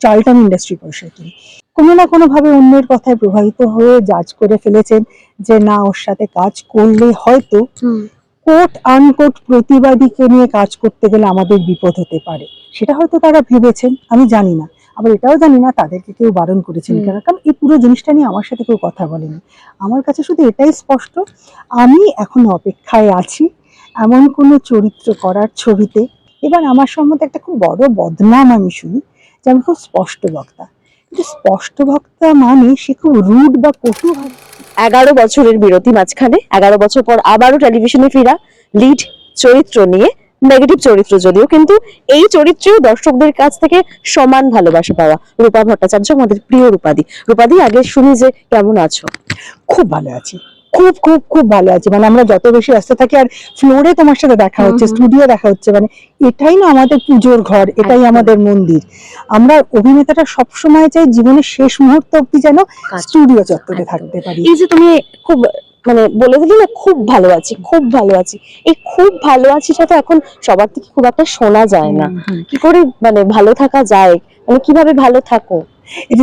চালটান industry পয়সা কিনি কোনো না কোনো ভাবে অন্যের কথায় প্রভাবিত হয়ে জাজ করে ফেলেছেন যে না ওর সাথে কাজ করলে হয়তো কোট আনকোট প্রতিবাদীকে নিয়ে কাজ করতে গেলে আমাদের বিপদ হতে পারে। সেটা হয়তো তারা ভেবেছেন আমি জানি না। আবার এটাও জানি না তাদেরকে কেউ বারণ করেছেন। কেন? কারণ এই পুরো জিনিসটা নিয়ে আমার সাথে কেউ কথা বলেনি। আমার কাছে শুধু এটাই স্পষ্ট আমি এখন অপেক্ষায় আছি এমন কোনো চরিত্র করার ছবিতে। এবার আমার সম্বন্ধে একটা খুব বড় বদনাম আমি শুনি। যে আমি খুব স্পষ্ট বক্তা। কিন্তু স্পষ্ট বক্তা মানে সে খুব রুড বা কটু এগারো বছরের বিরতি মাঝখানে এগারো বছর পর আবারও টেলিভিশনে ফেরা লিড চরিত্র নিয়ে নেগেটিভ চরিত্র যদিও কিন্তু এই চরিত্রেও দর্শকদের কাছ থেকে সমান ভালোবাসা পাওয়া। রূপা ভট্টাচার্য আমাদের প্রিয় রূপাদি। রূপাদি আগে শুনি যে কেমন আছো? খুব ভালো আছি। খুব খুব খুব ভালো আছি। মানে আমরা যত বেশি ব্যস্ত থাকি আর ফ্লোরে তোমার সাথে দেখা হচ্ছে। স্টুডিও দেখা হচ্ছে মানে এটাই না আমাদের পুজোর ঘর এটাই আমাদের মন্দির। আমরা অভিনেতাটা সবসময় চাই জীবনের শেষ মুহূর্ত অব্দি যেন স্টুডিও চত্বরে থাকতে পারি। এই যে তুমি খুব মানে বলে দিলি না খুব ভালো আছি খুব ভালো আছি। এই খুব ভালো আছি সাথে এখন সবার থেকে খুব একটা শোনা যায় না। কি করে মানে ভালো থাকা যায়? মানে কীভাবে ভালো থাকো? এই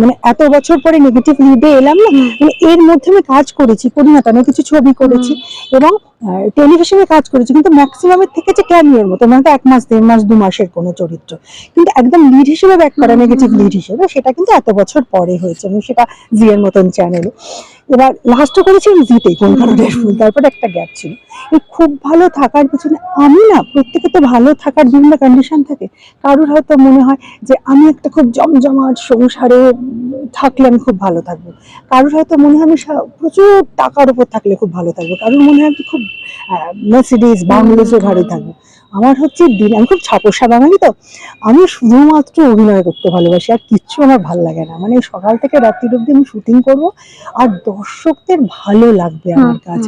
মানে এত বছর পরে নেগেটিভ লিডে এলাম না মানে এর মধ্যে আমি কাজ করেছি করি না কেন কিছু ছবি করেছি এবং টেলিভিশনে কাজ করেছি কিন্তু ম্যাক্সিমামের থেকে যে ক্যামিওর মতো মানে এক মাস দেড় মাস দু মাসের কোনো চরিত্র। কিন্তু একদম লিড হিসেবে ব্যাক করা নেগেটিভ লিড হিসেবে সেটা কিন্তু এত বছর পরে হয়েছে এবং সেটা জিয়ের মতন চ্যানেলে এবার লাস্টও করেছি আমি জিতে হুম, হুম। তারপরে একটা গ্যাপ ছিল। এই খুব ভালো থাকার পিছনে আমি না প্রত্যেকে তো ভালো থাকার বিভিন্ন কন্ডিশন থাকে। কারোর হয়তো মনে হয় যে আমি একটা খুব জমজমাট সংসারে থাকলে আমি খুব ভালো থাকব। কারোর হয়তো মনে হয় আমি প্রচুর টাকার উপর থাকলে খুব ভালো থাকব। কারোর মনে হয় আমি খুব মেসিডিস বাংলাদেশে ঘরে থাকব। আমার হচ্ছে দিন আমি খুব ছাপোষা বাঙালি তো আমি শুধুমাত্র অভিনয় করতে ভালোবাসি আর কিচ্ছু আমার ভালো লাগে না। মানে সকাল থেকে রাত্রি অব্দি আমি শুটিং করব আর দর্শকদের ভালো লাগবে আমার কাজ।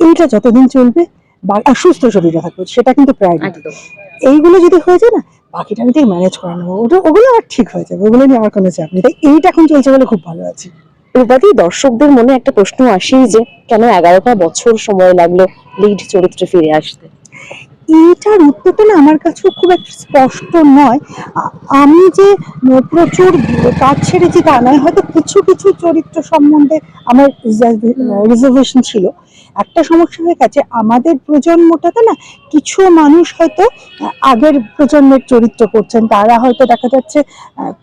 এইটা যতদিন চলবে বা- আর সুস্থ শরীরে থাকবে সেটা কিন্তু প্রায়োরিটি একদম। এইগুলো যদি হয়ে যায় না বাকিটা আমি ঠিক ম্যানেজ করে নেব। ওটা ওগুলো আমার ঠিক হয়ে যাবে ওগুলো নিয়ে আমার কোনো চাপ নেই। তাই এইটা এখন চলছে বলে খুব ভালো আছি। রূপাদি দর্শকদের মনে একটা প্রশ্ন আসেই যে কেন এগারোটা বছর সময় লাগল লিড চরিত্রে ফিরে আসতে? এইটার উত্তরটা না আমার কাছেও খুব একটা স্পষ্ট নয়। আমি যে প্রচুর কাজ ছেড়েছি তা নয় হয়তো কিছু কিছু চরিত্র সম্বন্ধে আমার রিজার্ভেশন ছিল। একটা সমস্যা হয়ে গেছে আমাদের প্রজন্মটাতে না কিছু মানুষ হয়তো আগের প্রজন্মের চরিত্র করছেন তারা হয়তো দেখা যাচ্ছে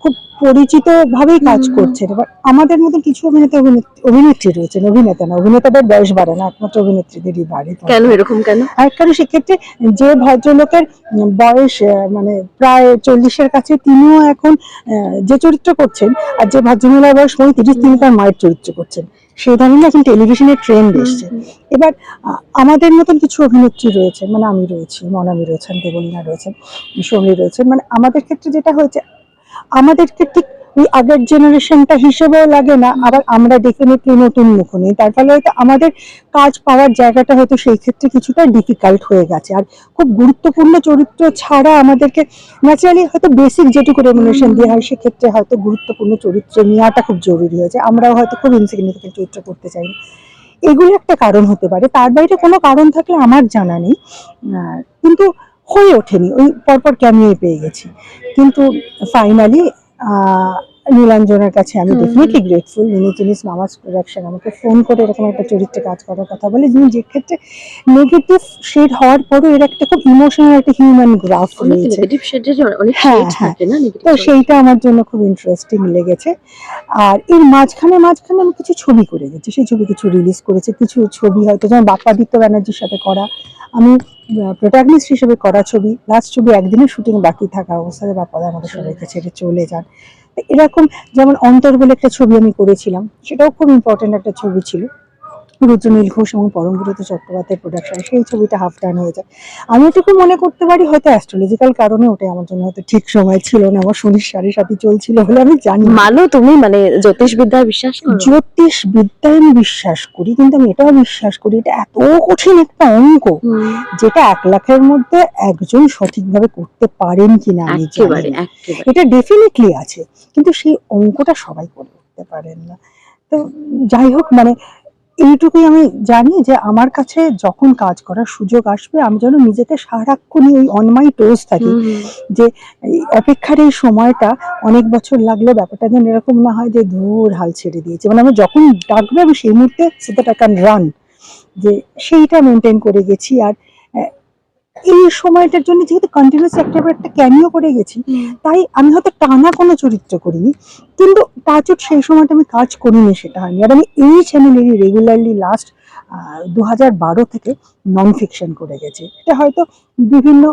খুব পরিচিত ভাবেই কাজ। করছেন। এবার আমাদের মধ্যে কিছু অভিনেতা অভিনেত্রী অভিনেত্রী রয়েছেন অভিনেতা না অভিনেতাদের বয়স বাড়ে না একমাত্র অভিনেত্রীদেরই বাড়ে। কেন এরকম কেন? আর কারণ সেক্ষেত্রে যে ভদ্রলোকের বয়স মানে প্রায় চল্লিশের কাছে তিনিও এখন যে চরিত্র করছেন আর যে ভদ্রমহিলার বয়স পঁয়ত্রিশ তিনি তার মায়ের চরিত্র করছেন। সেই ধরনের এখন টেলিভিশনের ট্রেন্ড এসছে। এবার আমাদের মতন কিছু অভিনেত্রী রয়েছেন মানে আমি রয়েছি মনামি রয়েছেন দেবলীনা রয়েছেন সৌমি রয়েছেন মানে আমাদের ক্ষেত্রে যেটা হয়েছে আমাদেরকে ঠিক ওই আগের জেনারেশনটা হিসেবেও লাগে না, আবার আমরা দেখে ডেফিনেটলি নতুন মুখ নেই। তার ফলে হয়তো আমাদের কাজ পাওয়ার জায়গাটা হয়তো সেই ক্ষেত্রে কিছুটা ডিফিকাল্ট হয়ে গেছে। আর খুব গুরুত্বপূর্ণ চরিত্র ছাড়া আমাদেরকে ন্যাচারালি হয়তো বেসিক যেটুকু রেমুনেশন দেওয়া হয়, সেক্ষেত্রে হয়তো গুরুত্বপূর্ণ চরিত্র নেওয়াটা খুব জরুরি হয়েছে। আমরাও হয়তো খুব ইনসিগনিফিকেন্ট চরিত্র করতে চাই। এগুলো একটা কারণ হতে পারে। তার বাইরে কোনো কারণ থাকলে আমার জানা নেই। কিন্তু হয়ে ওঠেনি। ওই পরপর ক্যামিয়ে পেয়ে গেছি। কিন্তু ফাইনালি uh, নীলাঞ্জনের কাছে আমি ডেফিনেটলি গ্রেটফুল যিনি জিনিস মামাস প্রোডাকশন আমাকে ফোন করে এরকম একটা চরিত্রে কাজ করার কথা বলে। যিনি যে ক্ষেত্রে নেগেটিভ শেড হওয়ার পরও এর একটা খুব ইমোশনাল একটা হিউম্যান গ্রাফ রয়েছে। হ্যাঁ, হ্যাঁ। তো সেইটা আমার জন্য খুব ইন্টারেস্টিং লেগেছে। আর এর মাঝখানে মাঝখানে আমি কিছু ছবি করে গেছি সেই ছবি কিছু রিলিজ করেছে। কিছু ছবি হয়তো যেমন বাপ্পাদিত্য ব্যানার্জির সাথে করা। আমি প্রোটাগনিস্ট হিসেবে করা ছবি। লাস্ট ছবি একদিনে শুটিং বাকি থাকা অবস্থায় বাপ্পাদা আমাদের সবাইকে ছেড়ে চলে যান। এরকম যেমন অন্তর বলে একটা ছবি আমি করেছিলাম সেটাও খুব ইম্পর্টেন্ট একটা ছবি ছিল। রুদ্রনীল ঘোষ এবং পরমব্রত চট্টোপাধ্যায়ের প্রোডাকশন সেই ছবিটা হাফ ডান হয়ে যায়। আমি এটুকু মনে করতে পারি হয়তো অ্যাস্ট্রোলজিক্যাল কারণে ওটাই আমার জন্য হয়তো ঠিক সময় ছিল না আমার শনির সাড়ে সাথে চলছিল বলে আমি জানি। মানো তুমি মানে জ্যোতিষ বিদ্যায় বিশ্বাস করো? জ্যোতিষ বিদ্যায় আমি বিশ্বাস করি কিন্তু আমি এটাও বিশ্বাস করি এটা এত কঠিন একটা অঙ্ক যেটা এক লাখের মধ্যে একজন সঠিকভাবে করতে পারেন কিনা আমি জানি। এটা ডেফিনেটলি আছে কিন্তু সেই অঙ্কটা সবাই করে উঠতে পারেন না। তো যাই হোক মানে এইটুকুই আমি জানি যে আমার কাছে যখন কাজ করার সুযোগ আসবে আমি যেন নিজেকে সারাক্ষণই ওই অনমাই টোজ থাকি। যে অপেক্ষার এই সময়টা অনেক বছর লাগল ব্যাপারটা যেন এরকম না হয় যে দূর হাল ছেড়ে দিয়েছে। মানে আমি যখন ডাকবে আমি সেই মুহূর্তে সেটা ক্যান রান যে সেইটা মেনটেন করে গেছি। আর এই সময়টার জন্য যেহেতু কন্টিনিউস একটা একটা ক্যামিও করে গেছি তাই আমি হয়তো টানা কোনো চরিত্র করিনি কিন্তু টাচুট সেই সময়টা আমি কাজ করিনি সেটা হয়নি। আর আমি এই চ্যানেলেরই রেগুলারলি লাস্ট দু হাজার বারো থেকে নন ফিকশন করে গেছি। এটা হয়তো বিভিন্ন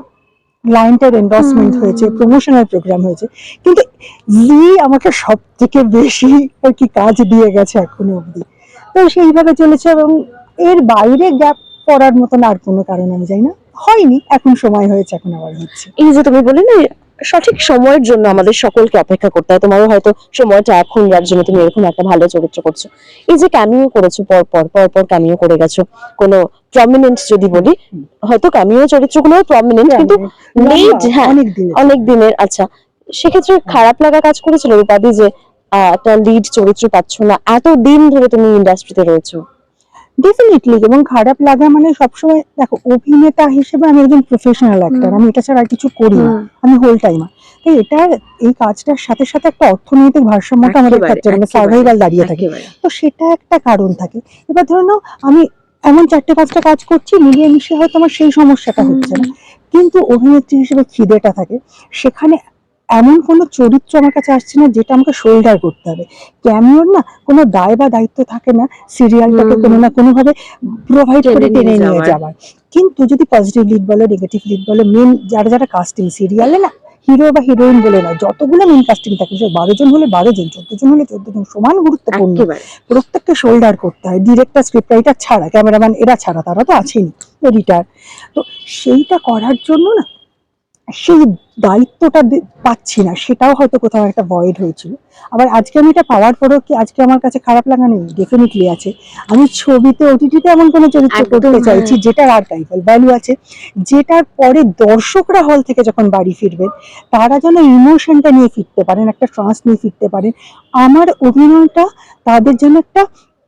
ক্লায়েন্টের এন্ডোর্সমেন্ট হয়েছে প্রমোশনাল প্রোগ্রাম হয়েছে কিন্তু জি আমাকে সব থেকে বেশি আর কি কাজ দিয়ে গেছে এখনও অবধি। তো সেইভাবে চলেছে এবং এর বাইরে গ্যাপ পড়ার মতন আর কোনো কারণ আমি জানি না। হয়নি এখন সময় হয়েছে এখন আবার হচ্ছে। এই যে তুমি বলে না সঠিক সময়ের জন্য আমাদের সকলকে অপেক্ষা করতে হয় তোমারও হয়তো সময়টা এখন যার জন্য তুমি এরকম একটা ভালো চরিত্র করছ। এই যে ক্যামিও করেছ পর পর পর পর ক্যামিও করে গেছো কোনো প্রমিনেন্ট যদি বলি হয়তো ক্যামিও চরিত্রগুলো প্রমিনেন্ট কিন্তু lead, হ্যাঁ, অনেক দিনের। আচ্ছা। সেক্ষেত্রে খারাপ লাগা কাজ করেছিল রূপাদি যে আহ, একটা লিড চরিত্র পাচ্ছ না এত দিন ধরে তুমি ইন্ডাস্ট্রিতে রয়েছো? ডেফিনেটলি এবং খারাপ লাগা মানে সবসময় দেখো অভিনেতা হিসেবে আমি একজন প্রফেশনাল অ্যাক্টর আমি এটা ছাড়া আর কিছু করি না আমি হোল টাইমার তাই এটার এই কাজটার সাথে সাথে একটা অর্থনৈতিক ভারসাম্যটা আমাদের ক্ষেত্রে মানে সার্ভাইভাল দাঁড়িয়ে থাকে। তো সেটা একটা কারণ থাকে। এবার ধরে নাও আমি এমন চারটে পাঁচটা কাজ করছি মিলিয়ে মিশিয়ে হয়তো আমার সেই সমস্যাটা হচ্ছে না। কিন্তু অভিনেত্রী হিসেবে খিদেটা থাকে। সেখানে এমন কোনো চরিত্র আমার কাছে আসছে না যেটা আমাকে শোল্ডার করতে হবে। ক্যামিওর না কোনো দায় বা দায়িত্ব থাকে না সিরিয়ালটাকে কোনো না কোনোভাবে প্রোভাইড করে টেনে নিয়ে যাওয়ার। কিন্তু যদি পজিটিভ লিড বলো নেগেটিভ লিড বলো মেন যারা যারা কাস্টিং সিরিয়ালে না হিরো বা হিরোইন বলে না যতগুলো মেন কাস্টিং থাকে সে বারো জন হলে বারো জন চোদ্দ জন হলে চোদ্দ জন সমান গুরুত্বপূর্ণ। প্রত্যেককে শোল্ডার করতে হয় ডিরেক্টর স্ক্রিপ্ট রাইটার ছাড়া ক্যামেরাম্যান এরা ছাড়া তারা তো আছেই এডিটার তো সেইটা করার জন্য না সেই দায়িত্বটা পাচ্ছি না সেটাও হয়তো কোথাও একটা ভয়েড হয়েছিল। আবার আজকে আমি এটা পাওয়ার পরেও কি আজকে আমার কাছে খারাপ লাগা নেই? ডেফিনেটলি আছে। আমি ছবিতে ওটিটিতে এমন কোনো চরিত্র করতে হ্যাঁ। চাইছি যেটার আর্কাইভাল ভ্যালু আছে যেটার পরে দর্শকরা হল থেকে যখন বাড়ি ফিরবেন তারা যেন ইমোশনটা নিয়ে ফিরতে পারেন একটা ট্রান্স নিয়ে ফিরতে পারেন। আমার অভিনয়টা তাদের জন্য একটা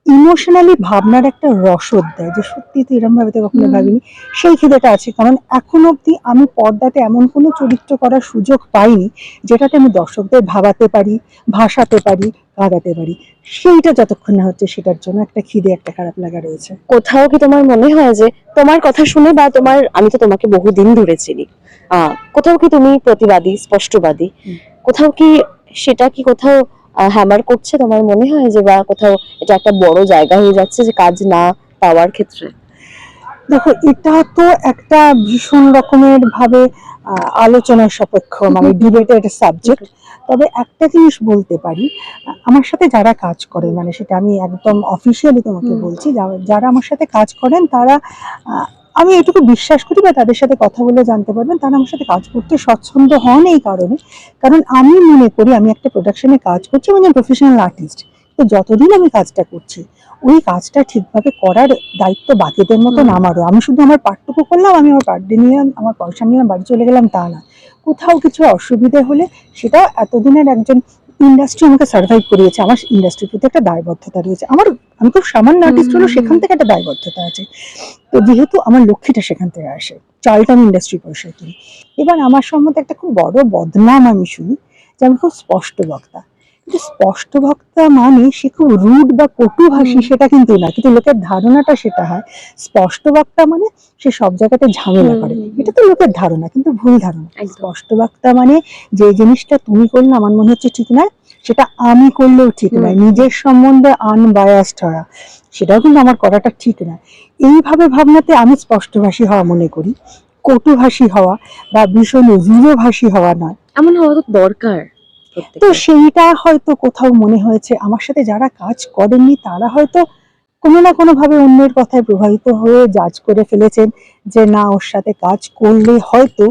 ইমোশনালি ভাবনার একটা রসদ দেয় যে সত্যি তো এরকম ভাবে তো কখনো ভাবিনি। সেই খিদেটা আছে কারণ এখন অবধি আমি পর্দাতে এমন কোনো চরিত্র করার সুযোগ পাইনি যেটাতে আমি দর্শকদের ভাবাতে পারি ভাসাতে পারি কাঁদাতে পারি। সেইটা যতক্ষণ না হচ্ছে সেটার জন্য একটা খিদে একটা খারাপ লাগা রয়েছে। কোথাও কি তোমার মনে হয় যে তোমার কথা শুনে বা তোমার আমি তো তোমাকে বহুদিন ধরে চিনি আহ, কোথাও কি তুমি প্রতিবাদী স্পষ্টবাদী? কোথাও কি সেটা কি কোথাও হ্যামার করছে তোমার মনে হয় যে বা কোথাও এটা একটা বড় জায়গা হয়ে যাচ্ছে যে কাজ না পাওয়ার ক্ষেত্রে? দেখো এটা তো একটা ভীষণ রকমের ভাবে আলোচনার সাপেক্ষ মানে ডিবেটের সাবজেক্ট তবে একটা জিনিস বলতে পারি আমার সাথে যারা কাজ করে মানে সেটা আমি একদম অফিসিয়ালি তোমাকে বলছি যারা আমার সাথে কাজ করেন তারা আমি এটুকু বিশ্বাস করি বা তাদের সাথে কথা বলে জানতে পারবেন তারা আমার সাথে কাজ করতে স্বচ্ছন্দ হন এই কারণে। কারণ আমি মনে করি আমি একটা প্রোডাকশনে কাজ করছি আমি প্রফেশনাল আর্টিস্ট তো যতদিন আমি কাজটা করছি ওই কাজটা ঠিকভাবে করার দায়িত্ব বাকিদের মতন। আমারও। আমি শুধু আমার পার্টটুকু করলাম আমি আমার পার্ট নিলাম আমার পয়সা নিয়ে বাড়ি চলে গেলাম তা না। কোথাও কিছু অসুবিধে হলে সেটা এতদিনের একজন ইন্ডাস্ট্রি আমাকে সার্ভাইভ করিয়েছে আমার ইন্ডাস্ট্রির প্রতি একটা দায়বদ্ধতা রয়েছে। আমার আমি খুব সামান্য আর্টিস্ট হলো সেখান থেকে একটা দায়বদ্ধতা আছে। তো যেহেতু আমার লক্ষ্মীটা সেখান থেকে আসে চালটা আমি ইন্ডাস্ট্রি পয়সা কিনি এবার আমার সম্বন্ধে একটা খুব বড় বদনাম আমি শুনি যে আমি খুব স্পষ্ট বক্তা। স্পষ্ট বক্তা মানে সে খুব রুড বা কটুভাষী হুম। সেটা কিন্তু না কিন্তু লোকের ধারণাটা সেটা হয়। স্পষ্ট বক্তা মানে সে সব জায়গাতে ঝামেলা করে। এটা তো লোকের ধারণা কিন্তু ভুল ধারণা। স্পষ্ট বক্তা মানে যে জিনিসটা তুমি করলে আমার মনে হচ্ছে ঠিক নয় সেটা আমি করলেও ঠিক নয়। নিজের সম্বন্ধে আনবায়াসড হওয়া সেটাও কিন্তু আমার করাটা ঠিক নয়। এইভাবে ভাবনাতে আমি স্পষ্টভাষী হওয়া মনে করি। কটুভাষী হওয়া বা ভীষণ দৃঢ়ভাষী হওয়া নয়। এমন হওয়া তো দরকার। তো। সেইটা হয়তো কোথাও মনে হয়েছে। আমার সাথে যারা কাজ করেননি তারা হয়তো কোনো না কোনো ভাবে অন্যের কথায় প্রভাবিত হয়ে জাজ করে ফেলেছেন যে না ওর সাথে কাজ করলে হয়তো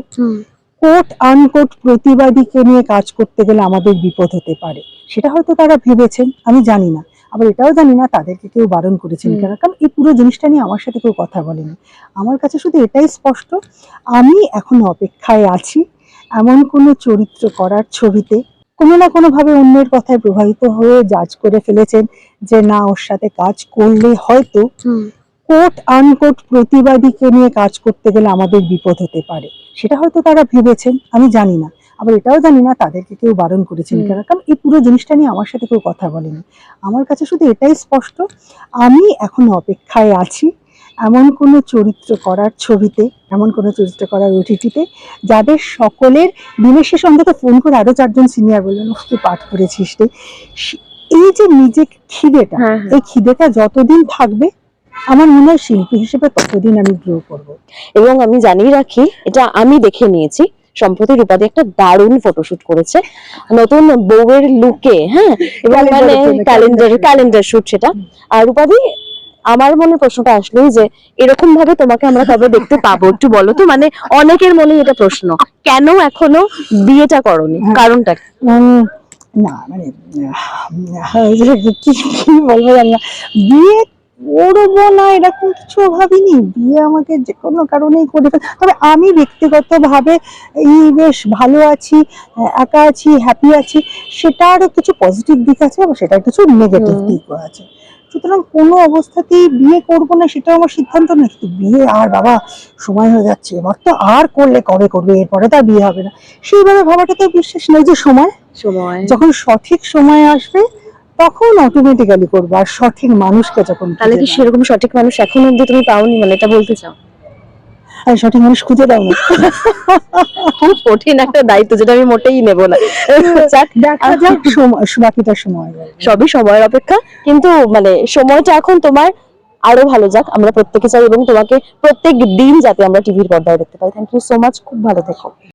কোট আনকোট প্রতিবাদীকে নিয়ে কাজ করতে গেলে আমাদের বিপদ হতে পারে। সেটা হয়তো তারা ভেবেছেন আমি জানি না। আবার এটাও জানি না তাদেরকে কেউ বারণ করেছেন। কেন? কারণ এই পুরো জিনিসটা নিয়ে আমার সাথে কেউ কথা বলেনি। আমার কাছে শুধু এটাই স্পষ্ট আমি এখন অপেক্ষায় আছি এমন কোনো চরিত্র করার ছবিতে কোনো না কোনো ভাবে অন্যের কথায় প্রভাবিত হয়ে জাজ করে ফেলেছেন যে না ওর সাথে কাজ করলে হয়তো কোট আনকোট প্রতিবাদীকে নিয়ে কাজ করতে গেলে আমাদের বিপদ হতে পারে। সেটা হয়তো তারা ভেবেছেন আমি জানি না। আবার এটাও জানি না তাদেরকে কেউ বারণ করেছেন। কেন? কারণ এই পুরো জিনিসটা নিয়ে আমার সাথে কেউ কথা বলেনি। আমার কাছে শুধু এটাই স্পষ্ট আমি এখন অপেক্ষায় আছি এমন কোনো চরিত্র করার ছবিতে এমন কোনো চরিত্র করার ওটিটিতে যাদের সকলের দিনের শেষে অন্তত ফোন করে আরও চারজন সিনিয়র বললেন তুই পাঠ করেছিস রে। এই যে নিজে খিদেটা হ্যাঁ এই খিদেটা যতদিন থাকবে আমার মনে হয় শিল্পী হিসেবে ততদিন আমি গ্রো করব। এবং আমি জানিয়ে রাখি এটা আমি দেখে নিয়েছি সম্প্রতি রূপাদি একটা দারুণ ফটোশুট করেছে নতুন বউয়ের লুকে হ্যাঁ? এবং মানে ক্যালেন্ডার ক্যালেন্ডার শুট সেটা। আর রূপাদি আমার মনে প্রশ্নটা আসলোই যে এরকম ভাবে তোমাকে আমরা কবে দেখতে পাবো। একটু বলো তো মানে অনেকের মনে এটা প্রশ্ন কেন এখনও বিয়েটা করনি। কারণটা না মানে এই কি কি বলব জানি না। বিয়ে করব না এরকম কিছু ভাবিনি। বিয়ে আমাকে যে কোনো কারণেই করে তবে আমি ব্যক্তিগতভাবে এই বেশ ভালো আছি একা আছি হ্যাপি আছি সেটারও কিছু পজিটিভ দিক আছে আবার সেটার কিছু নেগেটিভ। দিকও আছে। সুতরাং কোনো অবস্থাতেই বিয়ে করব না সেটা আমার সিদ্ধান্ত না কিন্তু বিয়ে আর বাবা সময় হয়ে যাচ্ছে। এবার তো আর করলে কবে করবে? এরপরে তো আর বিয়ে হবে না। সেইভাবে ভাবাটা তো বিশ্বাস নেই যে সময়। সময়। যখন সঠিক সময় আসবে তখন অটোমেটিক্যালি করব। আর সঠিক মানুষকে যখন তাহলে কি সেরকম সঠিক মানুষ এখন অব্দি তুমি পাওনি? মানে এটা বলতে চাও। আর সঠিক মানুষ খুঁজে দাও না। খুব কঠিন একটা দায়িত্ব যেটা আমি মোটেই নেব না। যাক, দেখা যাক সময় বাকিটা সময়। সবই সময়ের অপেক্ষা কিন্তু মানে সময়টা এখন তোমার আরও ভালো যাক। আমরা প্রত্যেকে চাই এবং তোমাকে প্রত্যেক দিন যাতে আমরা টিভির পর্দায় দেখতে পাই। থ্যাংক ইউ সো মাচ খুব ভালো থেকো।